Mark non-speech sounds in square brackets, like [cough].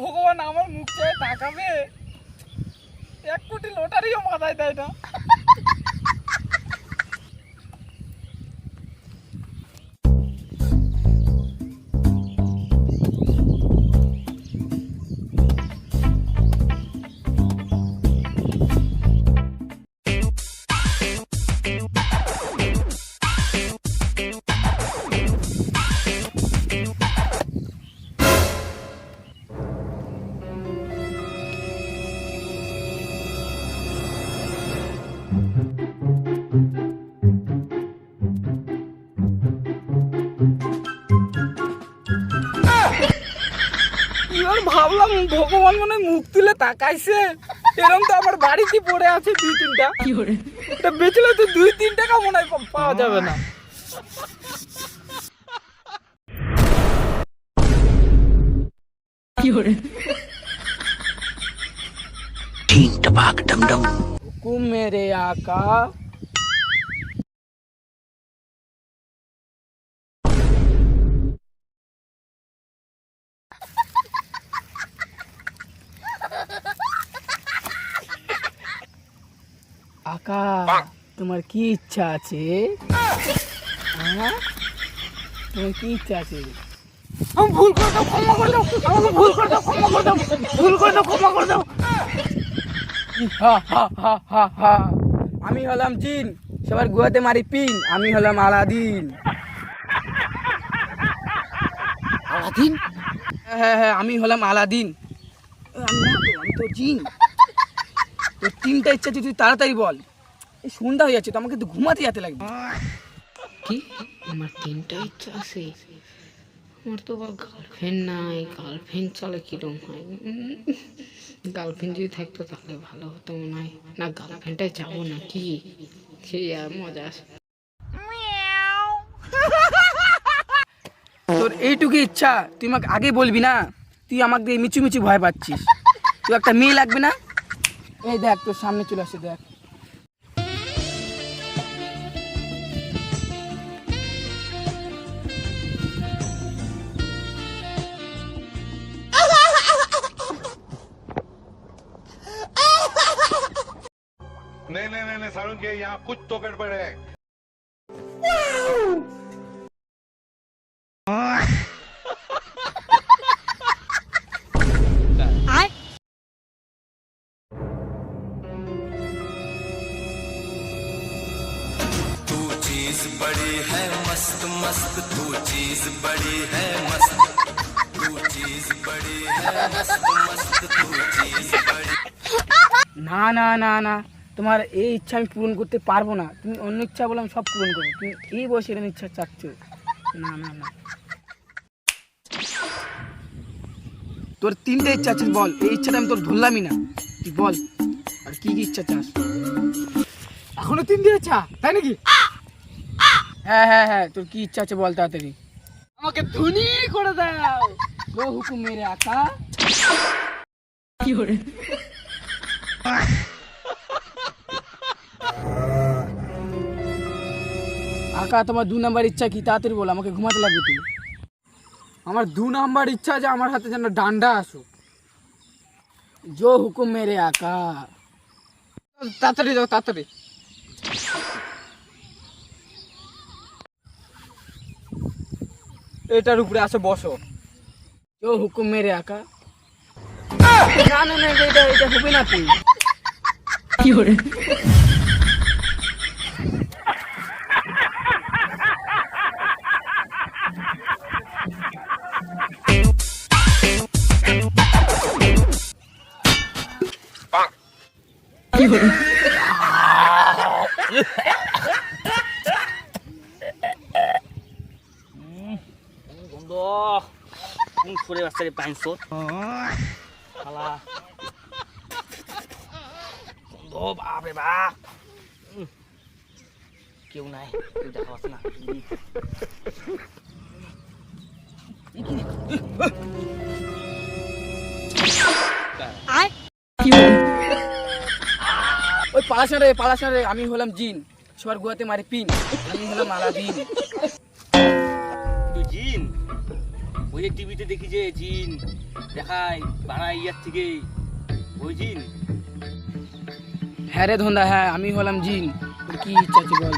ভগবান আমার মুখ চায় তাকাবে এক কোটি লোটারিও মাথায় দেয় না। ভাবলাম ভগবান মনে হয় মুখ তুলে তাকাইছে। এরকম তো আমার বাড়িতে পড়ে আছে দুই তিনটা? এটা বেচলে তো দুই তিন টাকা মনে হয় পাওয়া যাবে না। हुकुम मेरे आका আকা তোমার কি ইচ্ছা আছে হ্যাঁ? তোমার কি ইচ্ছা আছে আমি ভুল করে দাও ক্ষমা করে দাও আমাকে ভুল করে দাও ক্ষমা করে দাও ভুল করে দাও ক্ষমা করে দাও হা, হা, হা, হা, হা। আমি হলাম চিন সবার গুহাতে মারি পিন আমি হলাম আলাদিন। আলাদিন? হ্যাঁ হ্যাঁ হ্যাঁ আমি হলাম আলাদিন। আমি তো জিন। তোর তিনটা ইচ্ছা তুই তাড়াতাড়ি বল। এই সন্ধ্যা হয়ে যাচ্ছে তো আমাকে তো ঘুমাতে যেতে লাগবে। কি? আমার তিনটা ইচ্ছা আছে। আমার তো আবার গার্লফ্রেন্ড নাই গার্লফ্রেন্ড চলে কিরম হয়? গার্লফ্রেন্ড যদি থাকতো তাহলে ভালো হতো মনে হয়। না গার্লফ্রেন্ডটাই যাব না কি? সেই আর মজা আসে [laughs] তোর এইটুকু ইচ্ছা, তুই আমাকে আগে বলবি না? তুই আমাকে মিচু মিচু ভয় পাচ্ছিস। তুই একটা মেয়ে লাগবে না? এই দেখ, তোর সামনে চলে আসে, দেখ। नहीं नहीं नहीं, के यहाँ कुछ तो गड़बड़ है। तू चीज़ बड़ी है मस्त मस्त। तू चीज़ बड़ी है मस्त। तू चीज़ बड़ी है मस्त मस्त। तू चीज़ बड़ी ना ना ना ना। তোমার এই ইচ্ছা আমি পূরণ করতে পারব না। তুমি অন্য ইচ্ছা বলে আমি সব পূরণ করব। তুমি এই বয়সে এরকম ইচ্ছা চাচ্ছ? না না না। তোর তিনটে ইচ্ছা আছে বল। এই ইচ্ছাটা আমি তোর ধরলামই না। তুই বল আর কি কি ইচ্ছা চাস? এখনও তিনটে ইচ্ছা তাই নাকি? হ্যাঁ হ্যাঁ হ্যাঁ তোর কি ইচ্ছা আছে বল তাড়াতাড়ি। আমাকে ধনী করে দাও। গো হুকুম মেরে আকা। আকা তোমার দু নাম্বার ইচ্ছা কি? তাড়াতাড়ি বলো আমাকে ঘুমাতে লাগবে তুমি। আমার দু নাম্বার ইচ্ছা যে আমার হাতে যেন ডান্ডা আসুক। জো হুকুম মেরে আকা। তাড়াতাড়ি যাও তাড়াতাড়ি। এটার উপরে আসো বসো। জো হুকুম মেরে আকা। না না না এটা এটা হবে না তুই গন্ধ শালা গন্ধ বাপ কেউ নাই দেখা না উম। ওই রে পালাস রে আমি হলাম জিন। সবার গুহাতে মারি পিন। আমি হলাম আলাদিন। তুই জিন? ওই যে টিভিতে দেখি যে জিন দেখায় বাড়াই ইয়ার থেকে। ওই জিন? হ্যাঁ রে ধন্দা হ্যাঁ আমি হলাম জিন। কি ইচ্ছা আছে বল?